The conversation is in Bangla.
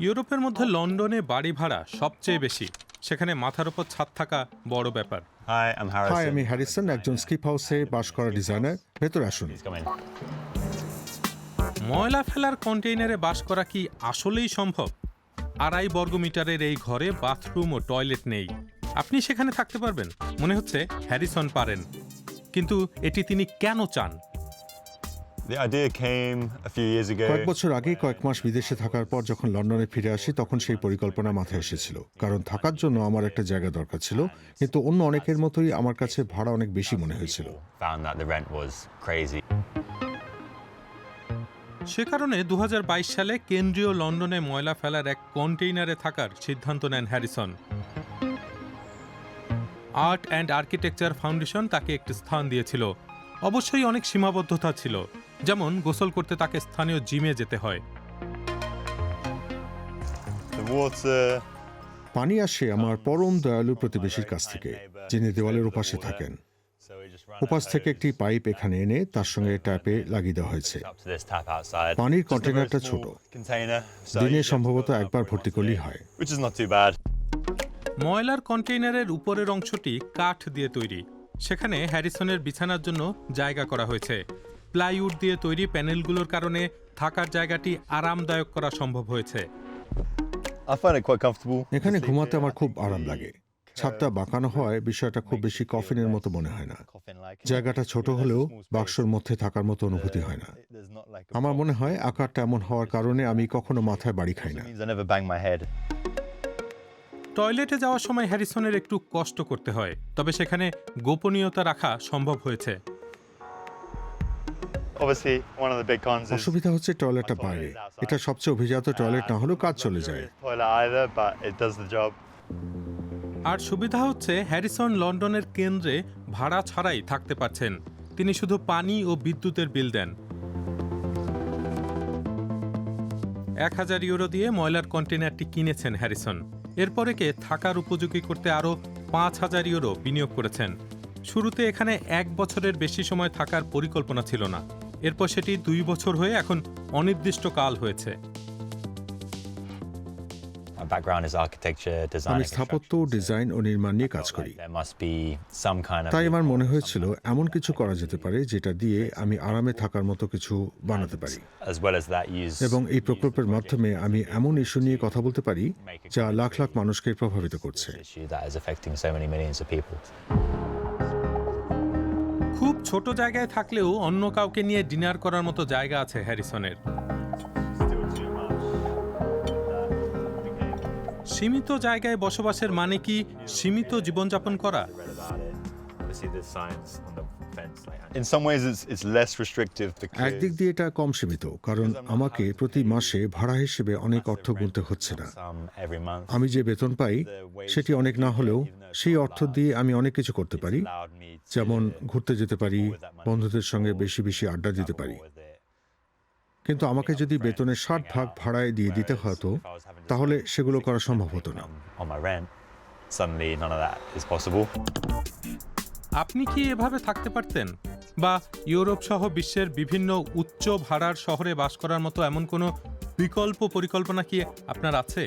ইউরোপের মধ্যে লন্ডনে বাড়ি ভাড়া সবচেয়ে বেশি। সেখানে মাথার ওপর ছাদ থাকা বড় ব্যাপার. হাই আমি হ্যারিসন একজন স্কিপ হাউসে বাস করা ডিজাইনার। ভেতরে আসুন. ময়লা ফেলার কন্টেইনারে বাস করা কি আসলেই সম্ভব? আড়াই বর্গমিটারের এই ঘরে বাথরুম ও টয়লেট নেই। আপনি সেখানে থাকতে পারবেন। মনে হচ্ছে হ্যারিসন পারেন। কিন্তু এটি তিনি কেন চান? কয়েক বছর আগে কয়েক মাস বিদেশে থাকার পর যখন লন্ডনে ফিরে আসি তখন সেই পরিকল্পনা মাথায় এসেছিল। কারণ থাকার জন্য আমার একটা জায়গা দরকার ছিল কিন্তু অন্য অনেকের মতোই আমার কাছে ভাড়া অনেক বেশি মনে হয়েছিল। The rent was crazy. সে কারণে দু হাজার বাইশ সালে কেন্দ্রীয় লন্ডনে ময়লা ফেলার এক কন্টেইনারে থাকার সিদ্ধান্ত নেন Harrison. Art and architecture foundation তাকে একটি স্থান দিয়েছিল। অবশ্যই অনেক সীমাবদ্ধতা ছিল। যেমন গোসল করতে তাকে স্থানীয় জিমে যেতে হয় পানি আসে আমার পরম দয়ালু প্রতিবেশীর কাছ থেকে যিনি দেওয়ালের ওপাশে থাকেন ওপাশ থেকে একটি পাইপ এখানে এনে তার সঙ্গে ট্যাপে লাগিয়ে দেওয়া হয়েছে. পানির কন্টেনারটা ছোট. দিনে সম্ভবত একবার ভর্তি করলেই হয়. ময়লার কন্টেইনারের উপরের অংশটি কাঠ দিয়ে তৈরি সেখানে হ্যারিসনের বিছানার জন্য জায়গা করা হয়েছে প্লাইউড দিয়ে তৈরি প্যানেলগুলোর কারণে থাকার জায়গাটি আরামদায়ক করা সম্ভব হয়েছে। I find it quite comfortable. এখানে ঘুমাতে আমার খুব আরাম লাগে। ছাদটা বাঁকানো হয় বিষয়টা খুব বেশি কফিনের মতো মনে হয় না। জায়গাটা ছোট হলেও বাক্সর মধ্যে থাকার মতো অনুভূতি হয় না। আমার মনে হয় আকারটা এমন হওয়ার কারণে আমি কখনো মাথায় বাড়ি খাই না. টয়লেটে যাওয়ার সময় হ্যারিসনের একটু কষ্ট করতে হয় তবে সেখানে গোপনীয়তা রাখা সম্ভব হয়েছে। অসুবিধা হচ্ছে টয়লেটটা বাইরে। এটা সবচেয়ে অভিজাত টয়লেট না হলেও কাজ চলে যায়. আর সুবিধা হচ্ছে হ্যারিসন লন্ডনের কেন্দ্রে ভাড়া ছাড়াই থাকতে পারছেন। তিনি শুধু পানি ও বিদ্যুতের বিল দেন। এক হাজার ইউরো দিয়ে ময়লার কন্টেনারটি কিনেছেন হ্যারিসন। এরপরে কে থাকার উপযোগী করতে আরও পাঁচ হাজার ইউরো বিনিয়োগ করেছেন। শুরুতে এখানে এক বছরের বেশি সময় থাকার পরিকল্পনা ছিল না। এরপর সেটি দুই বছর হয়ে এখন অনির্দিষ্ট কাল হয়েছে আমি স্থাপত্য ডিজাইন ও নির্মাণ নিয়ে কাজ করি। তাই আমার মনে হয়েছিল এমন কিছু করা যেতে পারে যেটা দিয়ে আমি আরামে থাকার মতো কিছু বানাতে পারি। এবং এই প্রকল্পের মাধ্যমে আমি এমন ইস্যু নিয়ে কথা বলতে পারি যা লাখ লাখ মানুষকে প্রভাবিত করছে। খুব ছোট জায়গায় থাকলেও অন্য কাউকে নিয়ে ডিনার করার মতো জায়গা আছে হ্যারিসনের। সীমিত জায়গায় বসবাসের মানে কি সীমিত জীবনযাপন করা? In some ways, it's, it's less restrictive because. একদিক দিয়ে এটা কম সীমিত কারণ আমাকে প্রতি মাসে ভাড়া হিসেবে অনেক অর্থ গুনতে হচ্ছে না Some every month. আমি যে বেতন পাই সেটি অনেক না হলেও সেই অর্থ দিয়ে আমি অনেক কিছু করতে পারি যেমন ঘুরতে যেতে পারি বন্ধুদের সঙ্গে বেশি বেশি আড্ডা দিতে পারি কিন্তু আমাকে যদি বেতনের ষাট ভাগ ভাড়ায় দিয়ে দিতে হতো তাহলে সেগুলো করা সম্ভব হতো না. আপনি কি এভাবে থাকতে পারতেন বা ইউরোপ সহ বিশ্বের বিভিন্ন উচ্চ ভাড়ার শহরে বাস করার মতো এমন কোনো বিকল্প পরিকল্পনা কি আপনার আছে?